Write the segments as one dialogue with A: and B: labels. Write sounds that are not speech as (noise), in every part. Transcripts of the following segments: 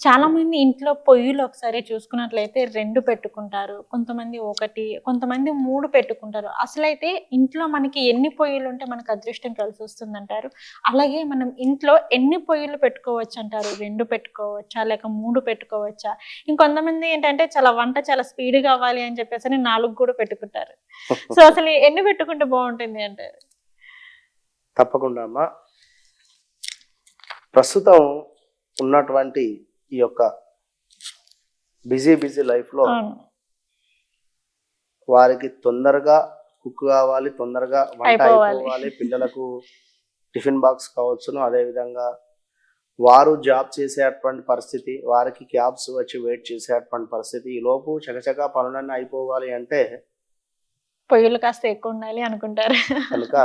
A: చాలా మంది ఇంట్లో పొయ్యిలు ఒకసారి చూసుకున్నట్లయితే రెండు పెట్టుకుంటారు కొంతమంది ఒకటి కొంతమంది మూడు పెట్టుకుంటారు. అసలైతే ఇంట్లో మనకి ఎన్ని పొయ్యిలు ఉంటే మనకు అదృష్టం కలిసి వస్తుంది అంటారు అలాగే మనం ఇంట్లో ఎన్ని పొయ్యిలు పెట్టుకోవచ్చు అంటారు రెండు పెట్టుకోవచ్చా? లేక మూడు పెట్టుకోవచ్చా? ఇంకొంతమంది ఏంటంటే చాలా వంట చాలా స్పీడ్ కావాలి అని చెప్పేసి అని నాలుగు కూడా పెట్టుకుంటారు. (laughs) సో అసలు ఎన్ని పెట్టుకుంటే బాగుంటుంది అంటారు
B: తప్పకుండా అమ్మా. ప్రస్తుతం ఉన్నటువంటి ఈ యొక్క బిజీ బిజీ లైఫ్లో వారికి తొందరగా కుక్ కావాలి తొందరగా వంట
A: అయిపోవాలి.
B: పిల్లలకు టిఫిన్ బాక్స్ కావచ్చును. అదే విధంగా వారు జాబ్ చేసేటువంటి పరిస్థితి వారికి క్యాబ్స్ వచ్చి వెయిట్ చేసేటువంటి పరిస్థితి. ఈ లోపు చకచకా పనులన్నీ అయిపోవాలి అంటే
A: పొయ్యిలు కాస్త ఎక్కువ ఉండాలి అనుకుంటారు.
B: కనుక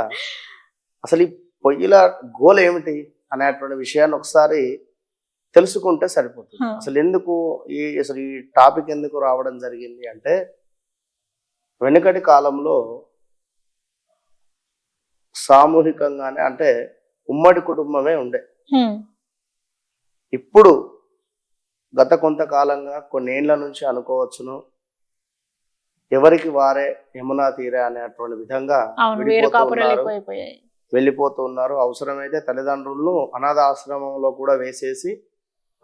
B: అసలు ఈ పొయ్యిల గోల్ ఏమిటి అనేటువంటి విషయాన్ని ఒకసారి తెలుసుకుంటే సరిపోతుంది. అసలు ఎందుకు ఈ అసలు ఈ టాపిక్ ఎందుకు రావడం జరిగింది అంటే వెనుకటి కాలంలో సామూహికంగానే అంటే ఉమ్మడి కుటుంబమే ఉండే. ఇప్పుడు గత కొంతకాలంగా కొన్ని ఏళ్ళ నుంచి అనుకోవచ్చును ఎవరికి వారే యమునా తీరే అనేటువంటి విధంగా
A: అవును వేరు
B: విడిపోతూ
A: కాపురాలు
B: ఉన్నారు.
A: ఎక్కువైపోయాయి
B: వెళ్ళిపోతూ ఉన్నారు అవసరమైతే తల్లిదండ్రులను అనాథ ఆశ్రమంలో కూడా వేసేసి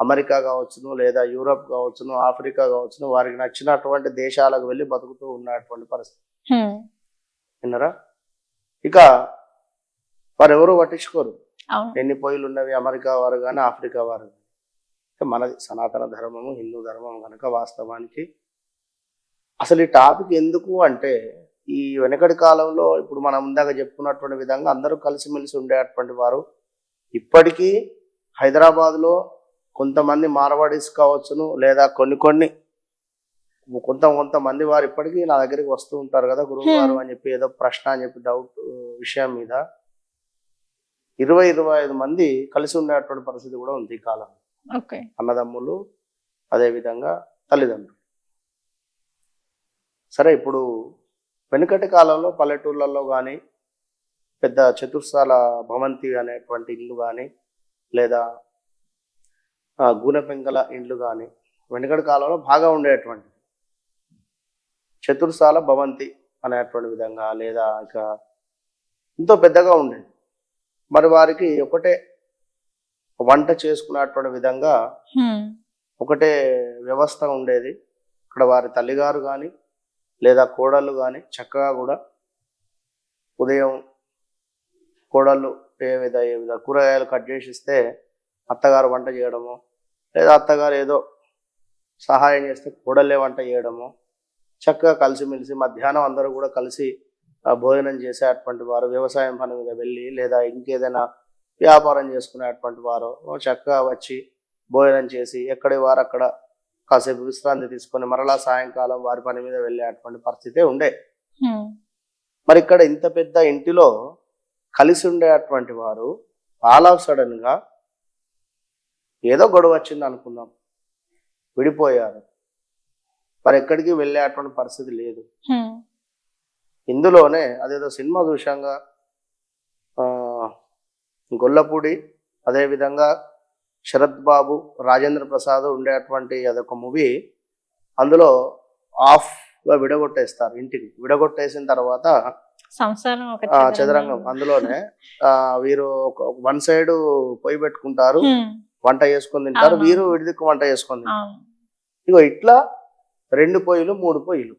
B: అమెరికా కావచ్చును లేదా యూరప్ కావచ్చును ఆఫ్రికా కావచ్చును వారికి నచ్చినటువంటి దేశాలకు వెళ్ళి బతుకుతూ ఉన్నటువంటి పరిస్థితి. విన్నారా? ఇక వారు ఎవరు పట్టించుకోరు ఎన్ని పొయ్యిలు ఉన్నవి అమెరికా వారు కానీ ఆఫ్రికా వారు కానీ మనది సనాతన ధర్మము హిందూ ధర్మం కనుక వాస్తవానికి అసలు ఈ టాపిక్ ఎందుకు అంటే ఈ వెనకటి కాలంలో ఇప్పుడు మనం ఇందాక చెప్పుకున్నటువంటి విధంగా అందరూ కలిసిమెలిసి ఉండేటువంటి వారు ఇప్పటికీ హైదరాబాద్లో కొంతమంది మార్వాడీస్ కావచ్చును లేదా కొన్ని కొన్ని కొంత కొంతమంది వారు ఇప్పటికీ నా దగ్గరికి వస్తూ ఉంటారు కదా గురువు గారు అని చెప్పి ఏదో ప్రశ్న అని చెప్పి డౌట్ విషయం మీద. ఇరవై ఇరవై ఐదు మంది కలిసి ఉండేటువంటి పరిస్థితి కూడా ఉంది ఈ కాలం
A: ఓకే.
B: అన్నదమ్ములు అదేవిధంగా తల్లిదండ్రులు. సరే ఇప్పుడు వెనుకటి కాలంలో పల్లెటూళ్ళల్లో కానీ పెద్ద చతుర్సాల భవంతి అనేటువంటి ఇల్లు కానీ లేదా ఆ, గూనె పెంకల ఇండ్లు కానీ వెనుకటి కాలంలో బాగా ఉండేటువంటి చతుర్సాల భవంతి అనేటువంటి విధంగా లేదా ఇక ఎంతో పెద్దగా ఉండేది మరి వారికి ఒకటే వంట చేసుకునేటువంటి విధంగా. ఒకటే వ్యవస్థ ఉండేది ఇక్కడ వారి తల్లిగారు కానీ లేదా కోడళ్ళు కానీ చక్కగా కూడా ఉదయం కోడళ్ళు ఏ విధ ఏ విధ కూరగాయలు కట్ చేసి ఇస్తే అత్తగారు వంట చేయడము లేదా అత్తగారు ఏదో సహాయం చేస్తే కోడళ్ళే వంట చేయడము చక్కగా కలిసిమెలిసి మధ్యాహ్నం అందరూ కూడా కలిసి భోజనం చేసేటువంటి వారు వ్యవసాయం పని మీద వెళ్ళి లేదా ఇంకేదైనా వ్యాపారం చేసుకునేటువంటి వారు చక్కగా వచ్చి భోజనం చేసి ఎక్కడి వారు అక్కడ కాసేపు విశ్రాంతి తీసుకొని మరలా సాయంకాలం వారి పని మీద వెళ్ళేటువంటి పరిస్థితే ఉండే. మరి ఇక్కడ ఇంత పెద్ద ఇంటిలో కలిసి ఉండేటువంటి వారు ఆల్ ఆఫ్ సడన్గా ఏదో గొడవ వచ్చింది అనుకుందాం. విడిపోయారు. మరి ఎక్కడికి వెళ్ళేటువంటి పరిస్థితి లేదు. ఇందులోనే అదేదో సినిమా చూశాంగా. గొల్లపూడి అదేవిధంగా శరత్ బాబు రాజేంద్ర ప్రసాద్ ఉండేటువంటి అదొక మూవీ. అందులో ఆఫ్గా విడగొట్టేస్తారు ఇంటిని. విడగొట్టేసిన తర్వాత చదరంగం. అందులోనే ఆ, వీరు వన్ సైడ్ పొయ్యి పెట్టుకుంటారు. వంట చేసుకొని తింటారు. వీరు విడిదిక్కు వంట చేసుకొని తింటారు ఇగో ఇట్లా రెండు పొయ్యిలు మూడు పొయ్యిలు.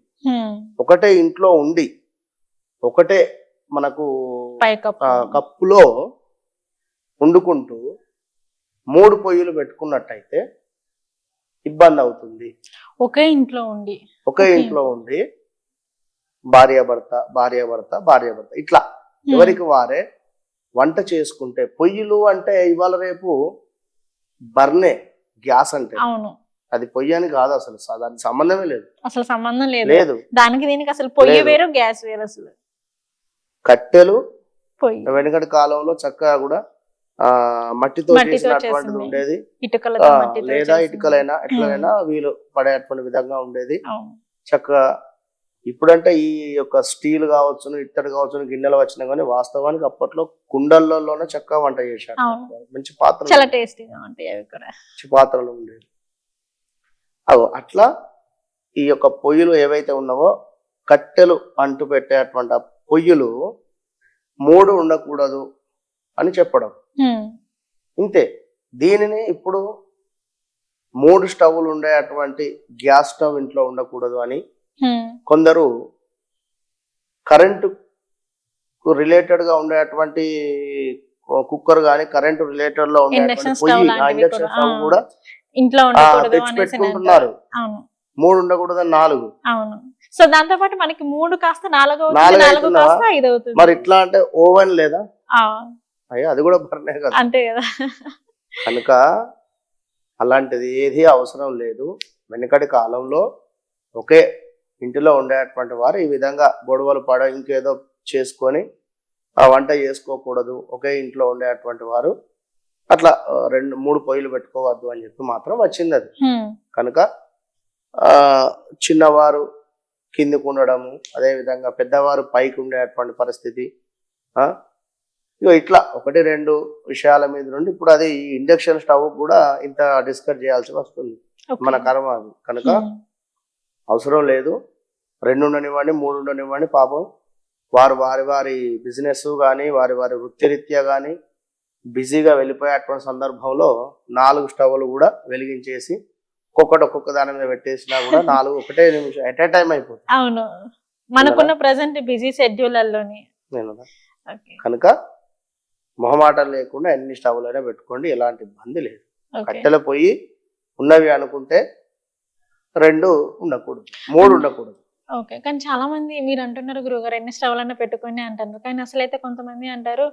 B: ఒకటే ఇంట్లో ఉండి ఒకటే మనకు కప్పులో వండుకుంటూ మూడు పొయ్యిలు పెట్టుకున్నట్టయితే ఇబ్బంది అవుతుంది
A: ఒకే ఇంట్లో ఉండి
B: ఒకే. ఇంట్లో ఉండి భార్యాభర్త భార్యాభర్త భార్యాభర్త ఇట్లా
A: హ్మ్.
B: ఎవరికి వారే వంట చేసుకుంటే పొయ్యిలు అంటే ఇవాళ రేపు బర్నే గ్యాస్ అంటే.
A: అవును.
B: అది పొయ్యి అని కాదు అసలు దానికి సంబంధమే లేదు.
A: అసలు సంబంధం లేదు.
B: లేదు.
A: దానికి దీనికి అసలు పొయ్యి. వేరు గ్యాస్ వేరు అసలు.
B: కట్టెలు
A: పొయ్యి.
B: వెనకటి కాలంలో చక్కగా కూడా ఆ మట్టితో చేసినటువంటిది. ఉండేది. లేదా. ఇటుకలైనా ఎట్లనైనా వీలు పడేటువంటి విధంగా ఉండేది. చక్కగా ఇప్పుడంటే ఈ యొక్క స్టీల్ కావచ్చును ఇత్తడి కావచ్చును గిన్నెలు వచ్చినా కానీ వాస్తవానికి అప్పట్లో కుండలలోనే చక్కగా వంట చేశారు. మంచి పాత్రలు
A: చాలా టేస్టీగా ఉంటాయి అవి కూడా
B: మంచి పాత్రలు ఉండేవి అగో అట్లా ఈ యొక్క పొయ్యిలు ఏవైతే ఉన్నావో కట్టెలు అంటు పెట్టేటువంటి ఆ పొయ్యిలు మూడు ఉండకూడదు అని చెప్పడం. ఇంతే దీనిని ఇప్పుడు మూడు స్టవ్లు ఉండే అటువంటి గ్యాస్ స్టవ్ ఇంట్లో ఉండకూడదు అని. కొందరు కరెంటు రిలేటెడ్గా ఉండేటువంటి కుక్కర్ కానీ కరెంటు రిలేటెడ్లో
A: ఇండక్షన్ స్టవ్ కూడా, ఇంట్లో ఉండకూడదు
B: తెచ్చి పెట్టుకుంటున్నారు. మూడు ఉండకూడదని నాలుగు.
A: అవును. సో దాంతో పాటు మనకి మూడు కాస్త నాలుగు అవుతుంది
B: నాలుగు
A: నాలుగు
B: అవుతుందా?
A: కాస్త ఐదు అవుతుంది.
B: మరి ఇట్లా అంటే ఓవెన్ లేదా? అయ్యా అది కూడా బర్నే కదా.
A: అంతే కదా.
B: కనుక అలాంటిది ఏది అవసరం లేదు. వెనకటి కాలంలో ఒకే ఇంటిలో ఉండేటువంటి వారు ఈ విధంగా గొడవలు పడ ఇంకేదో చేసుకొని ఆ వంట చేసుకోకూడదు ఒకే ఇంట్లో ఉండేటువంటి వారు అట్లా రెండు మూడు పొయ్యిలు పెట్టుకోవద్దు అని చెప్పి మాత్రం వచ్చింది అది. కనుక ఆ చిన్నవారు కిందికి ఉండడము అదే విధంగా పెద్దవారు పైకి ఉండేటువంటి పరిస్థితి ఇగో ఇట్లా ఒకటి రెండు విషయాల మీద నుండి ఇప్పుడు అది ఇండక్షన్ స్టవ్ కూడా ఇంత డిస్కస్ చేయాల్సి వస్తుంది. మన కర్మ కనుక. అవసరం లేదు రెండు ఉండనివ్వండి మూడు ఉండనివ్వండి పాపం వారు వారి వారి బిజినెస్ కానీ వారి వారి వృత్తిరీత్యా కానీ బిజీగా వెళ్ళిపోయేటువంటి సందర్భంలో నాలుగు స్టవ్లు కూడా వెలిగించేసి ఒక్కొక్కటి ఒక్కొక్క దాని మీద పెట్టేసినా కూడా (laughs) నాలుగు ఒకటే నిమిషం ఎట్ ఏ టైం అయిపోతుంది.
A: అవును. మనకున్న ప్రజెంట్ బిజీ ఓకే.
B: కనుక మొహమాటం లేకుండా ఎన్ని స్టవ్లు అయినా పెట్టుకోండి ఎలాంటి ఇబ్బంది లేదు. కట్టెల పొయ్యి ఉన్నవి అనుకుంటే రెండు ఉండకూడదు మూడు ఉండకూడదు.
A: ఓకే. కానీ చాలా మంది మీరు అంటున్నారు గురుగారు ఎన్ని స్టవ్లన్నా పెట్టుకొని అంటారు. కానీ అసలు అయితే కొంతమంది అంటారు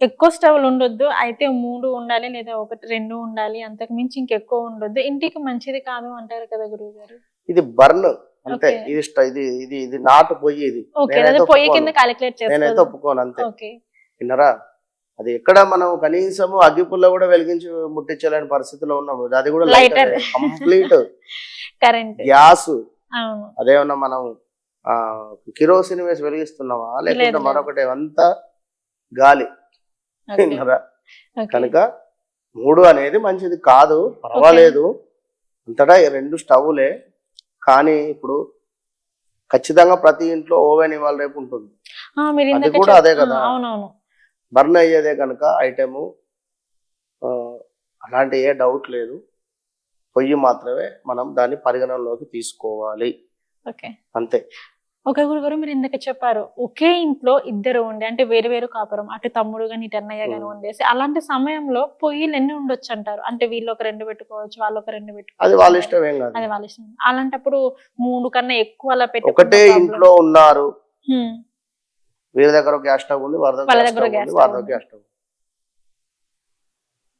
A: ఎక్కువ స్టవ్లు ఉండొద్దు అయితే మూడు ఉండాలి లేదా ఒకటి రెండు ఉండాలి అంతకు మించి ఇంకెక్కువ ఉండొద్దు. ఇంటికి మంచిది కాదు అంటారు కదా గురువు గారు.
B: ఇది బర్న్ అంతే. ఇది ఇది ఇది ఇది నాటు పొయ్యి ఇది.
A: పొయ్యి కింద
B: ఒప్పుకోను.
A: క్యాలిక్యులేట్
B: నేనైతే ఒప్పుకోను అంతే.
A: ఓకే.
B: విన్నరా? అది ఎక్కడ మనం కనీసము అగ్గిపుల్ల కూడా వెలిగించి ముట్టించలేని పరిస్థితిలో ఉన్నాము. అది కూడా
A: Lighter.
B: కంప్లీట్. (laughs)
A: Current
B: gas. అదేమన్నా మనం ఆ కిరోసిన్ వేసి వెలిగిస్తున్నావా? లేకుంటే. మరొకటి అంతా గాలి. కనుక మూడు అనేది మంచిది కాదు పర్వాలేదు. అంతటా రెండు స్టవ్లే కానీ ఇప్పుడు ఖచ్చితంగా ప్రతి ఇంట్లో ఓవెన్ ఇవాళ రేపు ఉంటుంది. అది కూడా అదే కదా. బర్న్ అయ్యేదే కనుక ఐటెము అలాంటి ఏ డౌట్ లేదు. పొయ్యి మాత్రమే మనం దాన్ని పరిగణనలోకి తీసుకోవాలి.
A: ఓకే.
B: అంతే.
A: ఓకే గురుగారు మీరు ఇందాక చెప్పారు ఒకే ఇంట్లో ఇద్దరు ఉండి అంటే వేరు వేరు కాపురం అటు తమ్ముడు గాని ఇటు అన్నయ్య గాని
B: Hmm.
A: ఉండేసి అలాంటి సమయంలో పొయ్యిలు ఎన్ని ఉండొచ్చు అంటారు? అంటే వీళ్ళు ఒక రెండు పెట్టుకోవచ్చు వాళ్ళు ఒక రెండు పెట్టుకోవచ్చు.
B: అది వాళ్ళ. ఇష్టం ఏం కాదు.
A: అది వాళ్ళ ఇష్టం. అలాంటప్పుడు మూడు కన్నా ఎక్కువ అలా పెట్టుకున్న
B: ఒకటే ఇంట్లో ఉన్నారు. వీరి దగ్గర ఒక గ్యాస్ స్టవ్ ఉంది
A: వాళ్ళ దగ్గర గ్యాస్ స్టవ్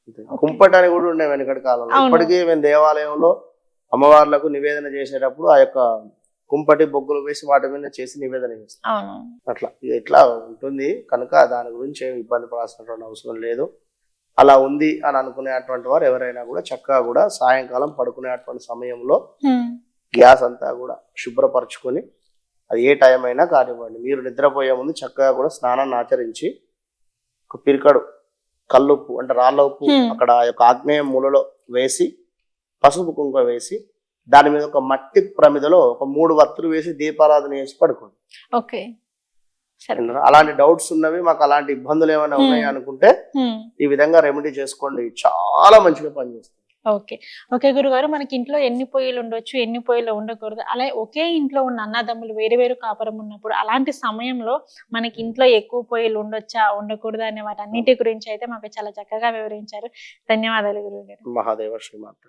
B: దగ్గర గ్యాస్ స్టవ్ అంతే. కుంపటి అని కూడా ఉండే వెనకటి కాలంలో. ఇప్పటికీ మేము దేవాలయంలో అమ్మవార్లకు నివేదన చేసేటప్పుడు ఆ యొక్క కుంపటి బొగ్గులు వేసి వాటి మీద చేసి నివేదన చేస్తాం. అట్లా. ఇట్లా ఉంటుంది. కనుక దాని గురించి ఏమి ఇబ్బంది పడాల్సినటువంటి అవసరం లేదు. అలా ఉంది అని అనుకునేటువంటి వారు ఎవరైనా కూడా చక్కగా కూడా సాయంకాలం పడుకునేటువంటి సమయంలో. గ్యాస్ అంతా కూడా శుభ్రపరచుకొని అది ఏ టైం అయినా కానివ్వండి. మీరు నిద్రపోయే ముందు చక్కగా కూడా స్నానాన్ని ఆచరించి ఒక పిరికడు కల్లుప్పు అంటే రాళ్ళ ఉప్పు. అక్కడ యొక్క ఆగ్నేయ మూలలో వేసి పసుపు కుంకుమ వేసి దాని మీద ఒక మట్టి ప్రమిదలో ఒక మూడు వత్తులు వేసి దీపారాధన చేసి పడుకోండి
A: ఓకే?
B: అలాంటి డౌట్స్ ఉన్నవి మాకు అలాంటి ఇబ్బందులు ఏమైనా. ఉన్నాయి అనుకుంటే. ఈ విధంగా రెమెడీ చేసుకోండి చాలా మంచిగా పనిచేస్తుంది
A: ఓకే. ఓకే గురుగారు మనకి ఇంట్లో ఎన్ని పొయ్యిలు ఉండొచ్చు ఎన్ని పొయ్యిలు ఉండకూడదు అలాగే ఒకే ఇంట్లో ఉన్న అన్నదమ్ములు వేరు వేరు కాపురం ఉన్నప్పుడు అలాంటి సమయంలో మనకి ఇంట్లో ఎక్కువ పొయ్యిలు ఉండొచ్చా ఉండకూడదా అనే వాటన్నిటి గురించి అయితే మాకు చాలా చక్కగా వివరించారు. ధన్యవాదాలు గురువు గారు
B: మహాదేవ శ్రీమాత్ర